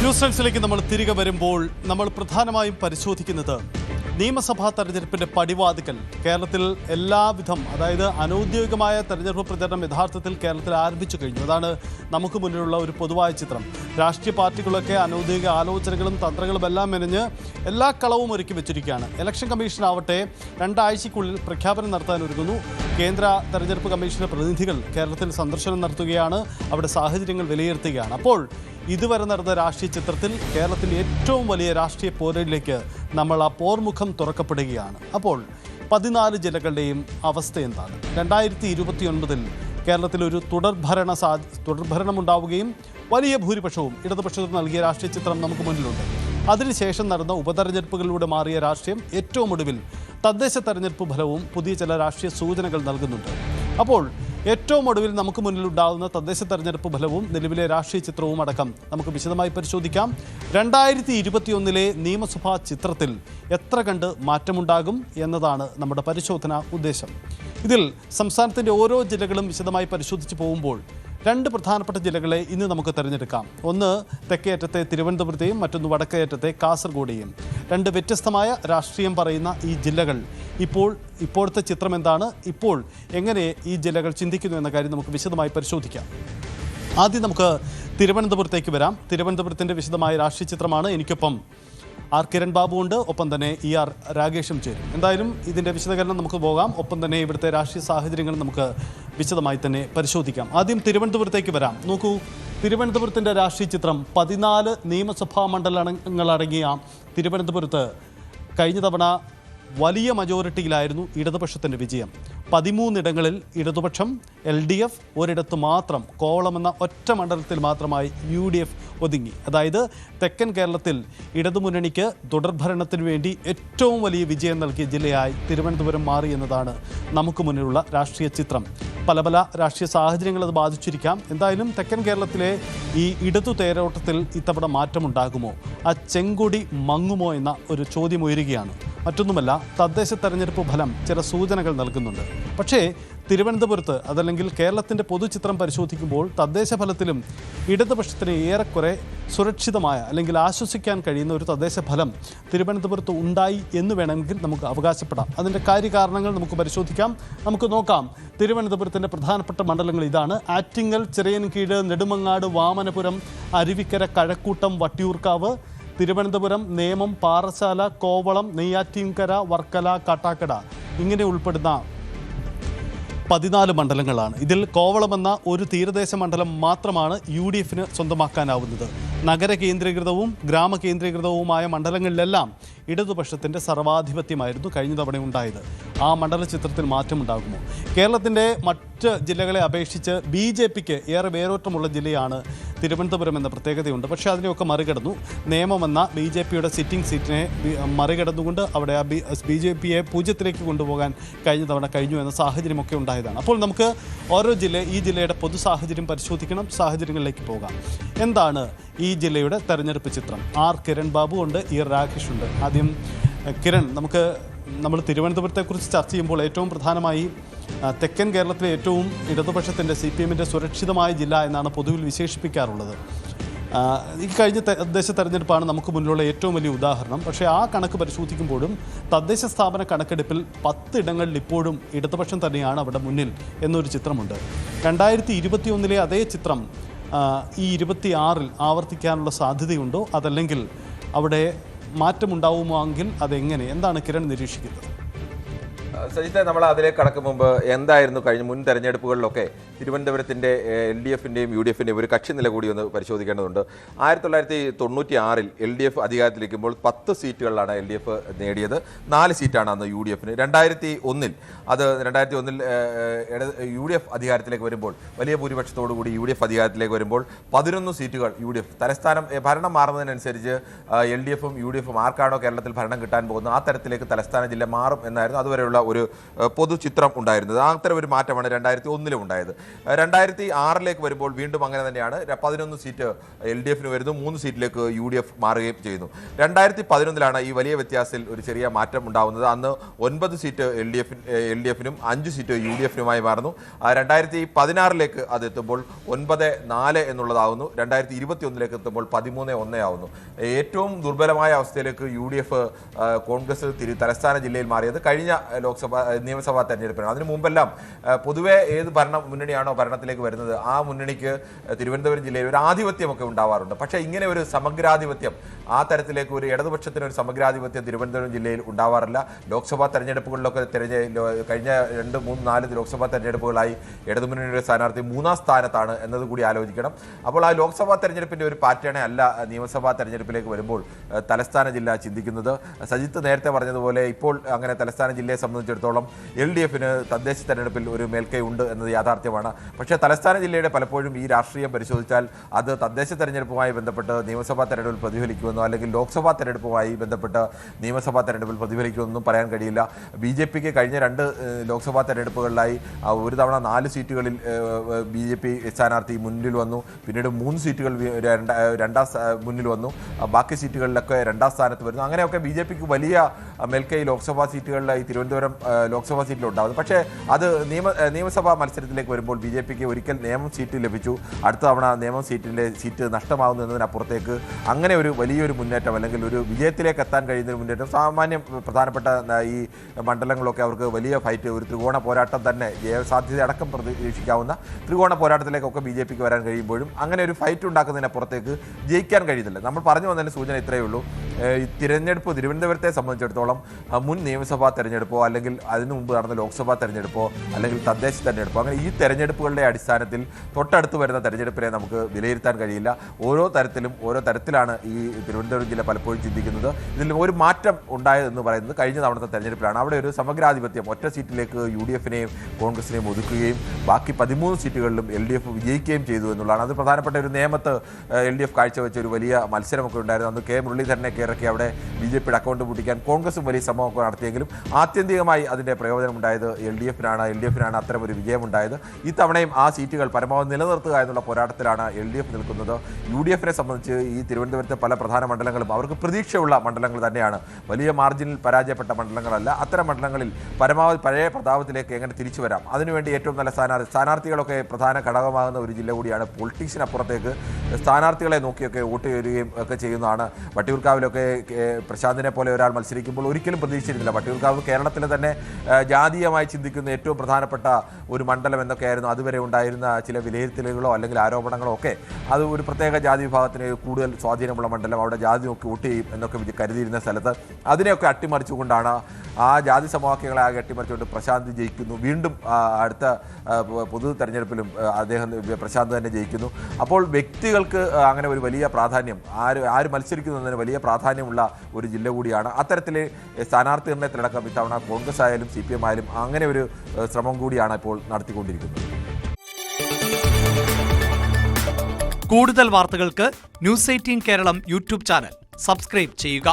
News ടൈംസിലേക്ക് നമ്മൾ തിരികെ വരുമ്പോൾ നമ്മൾ പ്രധാനമായും പരിശോധിക്കുന്നത് നിയമസഭാ തെരഞ്ഞെടുപ്പിന്റെ പടിവാതിക്കൽ കേരളത്തിൽ എല്ലാവിധം അതായത് അനൌദ്യോഗികമായ തെരഞ്ഞെടുപ്പ് പ്രചരണം യഥാർത്ഥത്തിൽ കേരളത്തിൽ ആരംഭിച്ചു കഴിഞ്ഞു. അതാണ് നമുക്ക് മുന്നിലുള്ള ഒരു പൊതുവായ ചിത്രം. രാഷ്ട്രീയ പാർട്ടികളൊക്കെ അനൌദ്യോഗിക ആലോചനകളും തന്ത്രങ്ങളും എല്ലാം മെനഞ്ഞ് എല്ലാ കളവും ഒരുക്കി വെച്ചിരിക്കുകയാണ്. ഇലക്ഷൻ കമ്മീഷൻ ആവട്ടെ രണ്ടാഴ്ചയ്ക്കുള്ളിൽ പ്രഖ്യാപനം നടത്താൻ ഒരുങ്ങുന്നു. കേന്ദ്ര തെരഞ്ഞെടുപ്പ് കമ്മീഷന്റെ പ്രതിനിധികൾ കേരളത്തിൽ സന്ദർശനം നടത്തുകയാണ്. അവിടെ സാഹചര്യങ്ങൾ വിലയിരുത്തുകയാണ്. അപ്പോൾ ഇതുവരെ നടന്ന രാഷ്ട്രീയ ചിത്രത്തിൽ കേരളത്തിൽ ഏറ്റവും വലിയ രാഷ്ട്രീയ പോരിലേക്ക് നമ്മൾ ആ പോർമുഖം തുറക്കപ്പെടുകയാണ്. അപ്പോൾ പതിനാല് ജില്ലകളുടെയും അവസ്ഥ എന്താണ്? രണ്ടായിരത്തി ഇരുപത്തി ഒൻപതിൽ കേരളത്തിൽ ഒരു തുടർഭരണ സാ തുടർഭരണം ഉണ്ടാവുകയും വലിയ ഭൂരിപക്ഷവും ഇടതുപക്ഷത്തിന് നൽകിയ രാഷ്ട്രീയ ചിത്രം നമുക്ക് മുന്നിലുണ്ട്. അതിനുശേഷം നടന്ന ഉപതെരഞ്ഞെടുപ്പുകളിലൂടെ മാറിയ രാഷ്ട്രീയം ഏറ്റവും ഒടുവിൽ തദ്ദേശ തെരഞ്ഞെടുപ്പ് ഫലവും പുതിയ ചില രാഷ്ട്രീയ സൂചനകൾ നൽകുന്നുണ്ട്. അപ്പോൾ ഏറ്റവും ഒടുവിൽ നമുക്ക് മുന്നിൽ ഉണ്ടാകുന്ന തദ്ദേശ തെരഞ്ഞെടുപ്പ് ഫലവും നിലവിലെ രാഷ്ട്രീയ ചിത്രവും അടക്കം നമുക്ക് വിശദമായി പരിശോധിക്കാം. രണ്ടായിരത്തി ഇരുപത്തിയൊന്നിലെ നിയമസഭാ ചിത്രത്തിൽ എത്ര കണ്ട് മാറ്റമുണ്ടാകും എന്നതാണ് നമ്മുടെ പരിശോധന ഉദ്ദേശം. ഇതിൽ സംസ്ഥാനത്തിന്റെ ഓരോ ജില്ലകളും വിശദമായി പരിശോധിച്ച് പോകുമ്പോൾ രണ്ട് പ്രധാനപ്പെട്ട ജില്ലകളെ ഇന്ന് നമുക്ക് തിരഞ്ഞെടുക്കാം. ഒന്ന് തെക്കേയറ്റത്തെ തിരുവനന്തപുരത്തെയും മറ്റൊന്ന് വടക്കേയറ്റത്തെ കാസർഗോഡെയും. രണ്ട് വ്യത്യസ്തമായ രാഷ്ട്രീയം പറയുന്ന ഈ ജില്ലകൾ. ഇപ്പോൾ ഇപ്പോഴത്തെ ചിത്രം എന്താണ്? ഇപ്പോൾ എങ്ങനെ ഈ ജില്ലകൾ ചിന്തിക്കുന്നു എന്ന കാര്യം നമുക്ക് വിശദമായി പരിശോധിക്കാം. ആദ്യം നമുക്ക് തിരുവനന്തപുരത്തേക്ക് വരാം. തിരുവനന്തപുരത്തിന്റെ വിശദമായ രാഷ്ട്രീയ ചിത്രമാണ് എനിക്കൊപ്പം ആർ കിരൺ ബാബു ഉണ്ട്. ഒപ്പം തന്നെ ഇ ആർ രാകേഷും ചേരും. എന്തായാലും ഇതിന്റെ വിശദീകരണം നമുക്ക് പോകാം. ഒപ്പം തന്നെ ഇവിടുത്തെ രാഷ്ട്രീയ സാഹചര്യങ്ങൾ നമുക്ക് വിശദമായി തന്നെ പരിശോധിക്കാം. ആദ്യം തിരുവനന്തപുരത്തേക്ക് വരാം. നോക്കൂ തിരുവനന്തപുരത്തിന്റെ രാഷ്ട്രീയ ചിത്രം പതിനാല് നിയമസഭാ മണ്ഡലങ്ങളടങ്ങിയ തിരുവനന്തപുരത്ത് കഴിഞ്ഞ തവണ വലിയ മജോറിറ്റിയിലായിരുന്നു ഇടതുപക്ഷത്തിന്റെ വിജയം. പതിമൂന്നിടങ്ങളിൽ ഇടതുപക്ഷം എൽ ഡി എഫ് ഒരിടത്ത് മാത്രം കോവളം എന്ന ഒറ്റ മണ്ഡലത്തിൽ മാത്രമായി യു ഡി എഫ് ഒതുങ്ങി. അതായത് തെക്കൻ കേരളത്തിൽ ഇടതുമുന്നണിക്ക് തുടർഭരണത്തിന് വേണ്ടി ഏറ്റവും വലിയ വിജയം നൽകിയ ജില്ലയായി തിരുവനന്തപുരം മാറി എന്നതാണ് നമുക്ക് മുന്നിലുള്ള രാഷ്ട്രീയ ചിത്രം. പല പല രാഷ്ട്രീയ സാഹചര്യങ്ങൾ അത് ബാധിച്ചിരിക്കാം. എന്തായാലും തെക്കൻ കേരളത്തിലെ ഈ ഇടതു തേരോട്ടത്തിൽ ഇത്തവണ മാറ്റമുണ്ടാകുമോ? ആ ചെങ്കൊടി മങ്ങുമോ എന്ന ഒരു ചോദ്യം ഉയരുകയാണ്. മറ്റൊന്നുമല്ല തദ്ദേശ തെരഞ്ഞെടുപ്പ് ഫലം ചില സൂചനകൾ നൽകുന്നുണ്ട്. പക്ഷേ തിരുവനന്തപുരത്ത് അതല്ലെങ്കിൽ കേരളത്തിന്റെ പൊതുചിത്രം പരിശോധിക്കുമ്പോൾ തദ്ദേശ ഫലത്തിലും ഇടതുപക്ഷത്തിന് ഏറെക്കുറെ സുരക്ഷിതമായ അല്ലെങ്കിൽ ആശ്വസിക്കാൻ കഴിയുന്ന ഒരു തദ്ദേശ ഫലം തിരുവനന്തപുരത്ത് ഉണ്ടായി എന്ന് വേണമെങ്കിൽ നമുക്ക് അവകാശപ്പെടാം. അതിന്റെ കാര്യകാരണങ്ങൾ നമുക്ക് പരിശോധിക്കാം. നമുക്ക് നോക്കാം. തിരുവനന്തപുരത്തിന്റെ പ്രധാനപ്പെട്ട മണ്ഡലങ്ങൾ ഇതാണ്. ആറ്റിങ്ങൽ ചിറയൻകീഴ് നെടുമങ്ങാട് വാമനപുരം അരുവിക്കര കഴക്കൂട്ടം വട്ടിയൂർക്കാവ് തിരുവനന്തപുരം നേമം പാറശാല കോവളം നെയ്യാറ്റിൻകര വർക്കല കാട്ടാക്കട ഇങ്ങനെ ഉൾപ്പെടുന്ന പതിനാല് മണ്ഡലങ്ങളാണ്. ഇതിൽ കോവളമെന്ന ഒരു തീരദേശ മണ്ഡലം മാത്രമാണ് യു സ്വന്തമാക്കാനാവുന്നത്. നഗര കേന്ദ്രീകൃതവും ഗ്രാമ കേന്ദ്രീകൃതവുമായ മണ്ഡലങ്ങളിലെല്ലാം ഇടതുപക്ഷത്തിന്റെ സർവാധിപത്യമായിരുന്നു കഴിഞ്ഞ തവണ ഉണ്ടായത് ആ മണ്ഡല ചിത്രത്തിൽ മാറ്റമുണ്ടാകുമോ? കേരളത്തിന്റെ മറ്റ് ജില്ലകളെ അപേക്ഷിച്ച് ബി ജെ പിക്ക് ഏറെ വേരോട്ടമുള്ള ജില്ലയാണ് തിരുവനന്തപുരം എന്ന പ്രത്യേകതയുണ്ട്. പക്ഷേ അതിനെയൊക്കെ മറികടന്നു. നിയമം എന്ന ബി ജെ പിയുടെ സിറ്റിംഗ് സീറ്റിനെ മറികടന്നുകൊണ്ട് അവിടെ ആ ബി ജെ പിയെ പൂജ്യത്തിലേക്ക് കൊണ്ടുപോകാൻ കഴിഞ്ഞ തവണ കഴിഞ്ഞു എന്ന സാഹചര്യമൊക്കെ ഉണ്ടായതാണ്. അപ്പോൾ നമുക്ക് ഓരോ ജില്ല ഈ ജില്ലയുടെ പൊതു സാഹചര്യം പരിശോധിക്കണം സാഹചര്യങ്ങളിലേക്ക് പോകാം. എന്താണ് ഈ ജില്ലയുടെ തെരഞ്ഞെടുപ്പ് ചിത്രം. ആർ. കിരൺ ബാബു ഉണ്ട് ഇ. രാകേഷ് ഉണ്ട്. ആദ്യം കിരൺ നമുക്ക് നമ്മൾ തിരുവനന്തപുരത്തെക്കുറിച്ച് ചർച്ച ചെയ്യുമ്പോൾ ഏറ്റവും പ്രധാനമായി തെക്കൻ കേരളത്തിലെ ഏറ്റവും ഇടതുപക്ഷത്തിന്റെ സി പി എമ്മിന്റെ സുരക്ഷിതമായ ജില്ല എന്നാണ് പൊതുവിൽ വിശേഷിപ്പിക്കാറുള്ളത്. ഈ കഴിഞ്ഞ തദ്ദേശ തെരഞ്ഞെടുപ്പാണ് നമുക്ക് മുന്നിലുള്ള ഏറ്റവും വലിയ ഉദാഹരണം. പക്ഷേ ആ കണക്ക് പരിശോധിക്കുമ്പോഴും തദ്ദേശ സ്ഥാപന കണക്കെടുപ്പിൽ പത്തിടങ്ങളിൽ ഇപ്പോഴും ഇടതുപക്ഷം തന്നെയാണ് അവിടെ മുന്നിൽ എന്നൊരു ചിത്രമുണ്ട്. രണ്ടായിരത്തി ഇരുപത്തിയൊന്നിലെ അതേ ചിത്രം ഈ ഇരുപത്തിയാറിൽ ആവർത്തിക്കാനുള്ള സാധ്യതയുണ്ടോ? അതല്ലെങ്കിൽ അവിടെ മാറ്റമുണ്ടാവുമോ എങ്കിൽ അതെങ്ങനെ? എന്താണ് കിരൺ നിരീക്ഷിക്കുന്നത്? സജിത്തെ നമ്മൾ അതിലേക്ക് കടക്കും മുമ്പ് എന്തായിരുന്നു കഴിഞ്ഞ മുൻ തെരഞ്ഞെടുപ്പുകളിലൊക്കെ തിരുവനന്തപുരത്തിന്റെ എൽ ഡി എഫിന്റെയും യു ഡി എഫിന്റെയും ഒരു കക്ഷി നില കൂടി ഒന്ന് പരിശോധിക്കേണ്ടതുണ്ട്. ആയിരത്തി തൊള്ളായിരത്തി തൊണ്ണൂറ്റി ആറിൽ എൽ ഡി എഫ് അധികാരത്തിലിരിക്കുമ്പോൾ പത്ത് സീറ്റുകളിലാണ് എൽ ഡി എഫ് നേടിയത്. നാല് സീറ്റാണ് അന്ന് യു ഡി എഫിന്. രണ്ടായിരത്തി ഒന്നിൽ അത് രണ്ടായിരത്തി ഒന്നിൽ യു ഡി എഫ് അധികാരത്തിലേക്ക് വരുമ്പോൾ വലിയ ഭൂരിപക്ഷത്തോടു കൂടി യു ഡി എഫ് അധികാരത്തിലേക്ക് വരുമ്പോൾ പതിനൊന്ന് സീറ്റുകൾ യു ഡി എഫ് തലസ്ഥാനം ഭരണം മാറുന്നതിനനുസരിച്ച് എൽ ഡി എഫും യു ഡി എഫും ആർക്കാണോ കേരളത്തിൽ ഭരണം കിട്ടാൻ പോകുന്നത് ആ തരത്തിലേക്ക് തലസ്ഥാന ജില്ല മാറും എന്നായിരുന്നു അതുവരെയുള്ള ഒരു പൊതുചിത്രം ഉണ്ടായിരുന്നത്. അത്തരം ഒരു മാറ്റമാണ് രണ്ടായിരത്തി ഒന്നിലും ഉണ്ടായത്. രണ്ടായിരത്തി ആറിലേക്ക് വരുമ്പോൾ വീണ്ടും അങ്ങനെ തന്നെയാണ്. പതിനൊന്ന് സീറ്റ് എൽ ഡി എഫിന് വരുന്നു. മൂന്ന് സീറ്റിലേക്ക് യു ഡി എഫ് മാറുകയും ചെയ്യുന്നു. രണ്ടായിരത്തി പതിനൊന്നിലാണ് ഈ വലിയ വ്യത്യാസത്തിൽ ഒരു ചെറിയ മാറ്റം ഉണ്ടാവുന്നത്. അന്ന് ഒൻപത് സീറ്റ് എൽ ഡി എഫിന് എൽ ഡി എഫിനും അഞ്ച് സീറ്റ് യു ഡി എഫിനുമായി മാറുന്നു. രണ്ടായിരത്തി പതിനാറിലേക്ക് അത് എത്തുമ്പോൾ ഒൻപത് നാല് എന്നുള്ളതാവുന്നു. രണ്ടായിരത്തി ഇരുപത്തി ഒന്നിലേക്ക് എത്തുമ്പോൾ പതിമൂന്ന് ഒന്നേ ആവുന്നു. ഏറ്റവും ദുർബലമായ അവസ്ഥയിലേക്ക് യു ഡി എഫ് കോൺഗ്രസ് തലസ്ഥാന ജില്ലയിൽ മാറിയത് കഴിഞ്ഞ ലോക്സഭ നിയമസഭാ തെരഞ്ഞെടുപ്പിനാണ്. അതിനു മുമ്പെല്ലാം പൊതുവെ ഏത് ഭരണ മുന്നണിയാണോ ഭരണത്തിലേക്ക് വരുന്നത് ആ മുന്നണിക്ക് തിരുവനന്തപുരം ജില്ലയിൽ ഒരു ആധിപത്യമൊക്കെ ഉണ്ടാവാറുണ്ട്. പക്ഷേ ഇങ്ങനെ ഒരു സമഗ്രാധിപത്യം ആ തരത്തിലേക്ക് ഒരു ഇടതുപക്ഷത്തിന് ഒരു സമഗ്രാധിപത്യം തിരുവനന്തപുരം ജില്ലയിൽ ഉണ്ടാവാറില്ല. ലോക്സഭാ തെരഞ്ഞെടുപ്പുകളിലൊക്കെ തെരഞ്ഞ കഴിഞ്ഞ രണ്ട് മൂന്ന് നാല് ലോക്സഭാ തെരഞ്ഞെടുപ്പുകളായി ഇടതുമുന്നണിയുടെ സ്ഥാനാർത്ഥി മൂന്നാം സ്ഥാനത്താണ് എന്നതുകൂടി ആലോചിക്കണം. അപ്പോൾ ആ ലോക്സഭാ തെരഞ്ഞെടുപ്പിന്റെ ഒരു പാറ്റേണേ അല്ല നിയമസഭാ തെരഞ്ഞെടുപ്പിലേക്ക് വരുമ്പോൾ തലസ്ഥാന ജില്ല ചിന്തിക്കുന്നത്. സജിത്ത് നേരത്തെ പറഞ്ഞതുപോലെ ഇപ്പോൾ അങ്ങനെ തലസ്ഥാന ജില്ലയെ സംബന്ധിച്ചിടത്തോളം എൽ ഡി എഫിന് തദ്ദേശ തെരഞ്ഞെടുപ്പിൽ ഒരു മേൽക്കൈ ഉണ്ട് എന്നത് യാഥാർത്ഥ്യമാണ്. പക്ഷേ തലസ്ഥാന ജില്ലയുടെ പലപ്പോഴും ഈ രാഷ്ട്രീയം പരിശോധിച്ചാൽ അത് തദ്ദേശ തെരഞ്ഞെടുപ്പുമായി ബന്ധപ്പെട്ട് നിയമസഭാ തെരഞ്ഞെടുപ്പിൽ പ്രതിഫലിക്കുമെന്നോ അല്ലെങ്കിൽ ലോക്സഭാ തെരഞ്ഞെടുപ്പുമായി ബന്ധപ്പെട്ട് നിയമസഭാ തെരഞ്ഞെടുപ്പിൽ പ്രതിഫലിക്കുമെന്നും പറയാൻ കഴിയില്ല. ബി ജെ പിക്ക് കഴിഞ്ഞ രണ്ട് ലോക്സഭാ തെരഞ്ഞെടുപ്പുകളിലായി ഒരു തവണ നാല് സീറ്റുകളിൽ ബി ജെ പി സ്ഥാനാർത്ഥി മുന്നിൽ വന്നു. പിന്നീട് മൂന്ന് സീറ്റുകൾ രണ്ടാം മുന്നിൽ വന്നു. ബാക്കി സീറ്റുകളിലൊക്കെ രണ്ടാം സ്ഥാനത്ത് വരുന്നു. അങ്ങനെയൊക്കെ ബി ജെ പിക്ക് വലിയ മേൽക്കൈ ലോക്സഭാ സീറ്റുകളിലായി തിരുവനന്തപുരം ആ, ലോക്സഭാ സീറ്റിലുണ്ടാകുന്നു പക്ഷേ അത് നിയമ നിയമസഭാ മത്സരത്തിലേക്ക് വരുമ്പോൾ ബി ജെ പിക്ക് ഒരിക്കൽ നിയമം സീറ്റ് ലഭിച്ചു. അടുത്ത തവണ നിയമം സീറ്റിന്റെ സീറ്റ് നഷ്ടമാകുന്നു എന്നതിനപ്പുറത്തേക്ക് അങ്ങനെ ഒരു വലിയൊരു മുന്നേറ്റം അല്ലെങ്കിൽ ഒരു വിജയത്തിലേക്ക് എത്താൻ കഴിയുന്ന മുന്നേറ്റം സാമാന്യം പ്രധാനപ്പെട്ട ഈ മണ്ഡലങ്ങളൊക്കെ അവർക്ക് വലിയ ഫൈറ്റ് ഒരു ത്രികോണ പോരാട്ടം തന്നെ ജയസാധ്യത അടക്കം പ്രതീക്ഷിക്കാവുന്ന ത്രികോണ പോരാട്ടത്തിലേക്കൊക്കെ ബി ജെ പിക്ക് വരാൻ കഴിയുമ്പോഴും അങ്ങനെ ഒരു ഫൈറ്റ് ഉണ്ടാക്കുന്നതിനപ്പുറത്തേക്ക് ജയിക്കാൻ കഴിയുന്നില്ല. നമ്മൾ പറഞ്ഞു വന്നതിന് സൂചന ഇത്രയേ ഉള്ളൂ. തിരഞ്ഞെടുപ്പ് തിരുവനന്തപുരത്തെ സംബന്ധിച്ചിടത്തോളം മുൻ നിയമസഭാ തെരഞ്ഞെടുപ്പോ അല്ലെങ്കിൽ അതിനു മുമ്പ് നടന്ന ലോക്സഭാ തെരഞ്ഞെടുപ്പോ അല്ലെങ്കിൽ തദ്ദേശ തെരഞ്ഞെടുപ്പോ അങ്ങനെ ഈ തെരഞ്ഞെടുപ്പുകളുടെ അടിസ്ഥാനത്തിൽ തൊട്ടടുത്ത് വരുന്ന തെരഞ്ഞെടുപ്പിനെ നമുക്ക് വിലയിരുത്താൻ കഴിയില്ല. ഓരോ തരത്തിലും ഓരോ തരത്തിലാണ് ഈ തിരുവനന്തപുരം ജില്ല പലപ്പോഴും ചിന്തിക്കുന്നത്. ഇതിൽ ഒരു മാറ്റം ഉണ്ടായതെന്ന് പറയുന്നത് കഴിഞ്ഞ തവണത്തെ തെരഞ്ഞെടുപ്പിലാണ്. അവിടെ ഒരു സമഗ്രാധിപത്യം ഒറ്റ സീറ്റിലേക്ക് യു ഡി എഫിനെയും കോൺഗ്രസിനെയും ഒതുക്കുകയും ബാക്കി പതിമൂന്ന് സീറ്റുകളിലും എൽ ഡി എഫ് വിജയിക്കുകയും ചെയ്തു എന്നുള്ളതാണ്. അത് പ്രധാനപ്പെട്ട ഒരു നിയമത്ത് എൽ ഡി എഫ് കാഴ്ചവെച്ച ഒരു വലിയ മത്സരമൊക്കെ ഉണ്ടായിരുന്നു. അന്ന് കെ മുരളീധരനെ കയറക്കി അവിടെ ബി ജെ പിയുടെ അക്കൗണ്ട് പൂട്ടിക്കാൻ കോൺഗ്രസും വലിയ ശ്രമമൊക്കെ നടത്തിയെങ്കിലും ആത്യന്തികമായി അതിന്റെ പ്രയോജനം ഉണ്ടായത് എൽ ഡി എഫിനാണ്. എൽ ഡി എഫിനാണ് അത്തരമൊരു വിജയമുണ്ടായത്. ഇത്തവണയും ആ സീറ്റുകൾ പരമാവധി നിലനിർത്തുക എന്നുള്ള പോരാട്ടത്തിലാണ് എൽ ഡി എഫ് നിൽക്കുന്നത്. യു ഡി എഫിനെ സംബന്ധിച്ച് ഈ തിരുവനന്തപുരത്തെ പല പ്രധാന മണ്ഡലങ്ങളും അവർക്ക് പ്രതീക്ഷയുള്ള മണ്ഡലങ്ങൾ തന്നെയാണ്. വലിയ മാർജിനിൽ പരാജയപ്പെട്ട മണ്ഡലങ്ങളല്ല അത്തരം മണ്ഡലങ്ങളിൽ പരമാവധി പഴയ പ്രതാപത്തിലേക്ക് എങ്ങനെ തിരിച്ചു വരാം? അതിനുവേണ്ടി ഏറ്റവും നല്ല സ്ഥാനാർത്ഥി സ്ഥാനാർത്ഥികളൊക്കെ പ്രധാന ഘടകമാകുന്ന ഒരു ജില്ല കൂടിയാണ് പൊളിറ്റിക്സിനപ്പുറത്തേക്ക്. സ്ഥാനാർത്ഥികളെ നോക്കിയൊക്കെ വോട്ട് ചെയ്യുകയും ഒക്കെ ചെയ്യുന്നതാണ്. വട്ടിയൂർക്കാവിലൊക്കെ പ്രശാന്തിനെ പോലെ ഒരാൾ മത്സരിക്കുമ്പോൾ ഒരിക്കലും പ്രതീക്ഷിച്ചിരുന്നില്ല. വട്ടിയൂർക്കാവ് കേരളത്തിലെ തന്നെ ആ, ജാതീയമായി ചിന്തിക്കുന്ന ഏറ്റവും പ്രധാനപ്പെട്ട ഒരു മണ്ഡലം എന്നൊക്കെയായിരുന്നു അതുവരെ ഉണ്ടായിരുന്ന ചില വിലയിരുത്തലുകളോ അല്ലെങ്കിൽ ആരോപണങ്ങളോ ഒക്കെ. അത് ഒരു പ്രത്യേക ജാതി വിഭാഗത്തിന് കൂടുതൽ സ്വാധീനമുള്ള മണ്ഡലം അവിടെ ജാതി നോക്കി വോട്ട് ചെയ്യും എന്നൊക്കെ കരുതിയിരുന്ന സ്ഥലത്ത് അതിനെയൊക്കെ അട്ടിമറിച്ചുകൊണ്ടാണ് ആ ജാതി സമവാക്യങ്ങളെ ആകെ അട്ടിമറിച്ചുകൊണ്ട് പ്രശാന്ത് ജയിക്കുന്നു. വീണ്ടും അടുത്ത പൊതു തെരഞ്ഞെടുപ്പിലും അദ്ദേഹം പ്രശാന്ത് തന്നെ ജയിക്കുന്നു. അപ്പോൾ വ്യക്തികൾക്ക് അങ്ങനെ ഒരു വലിയ പ്രാധാന്യം ആര് ആര് മത്സരിക്കുന്നതിന് വലിയ പ്രാധാന്യമുള്ള ഒരു ജില്ല കൂടിയാണ്. അത്തരത്തിൽ സ്ഥാനാർത്ഥി നിർണയത്തിലടക്കം ഇത്തവണ കോൺഗ്രസ് ആയാലും സി പി എം ആയാലും അങ്ങനെ ഒരു ശ്രമം കൂടിയാണ് ഇപ്പോൾ നടത്തിക്കൊണ്ടിരിക്കുന്നത്. കൂടുതൽ വാർത്തകൾക്ക് News Eighteen Keralam YouTube channel. Subscribe ചെയ്യുക.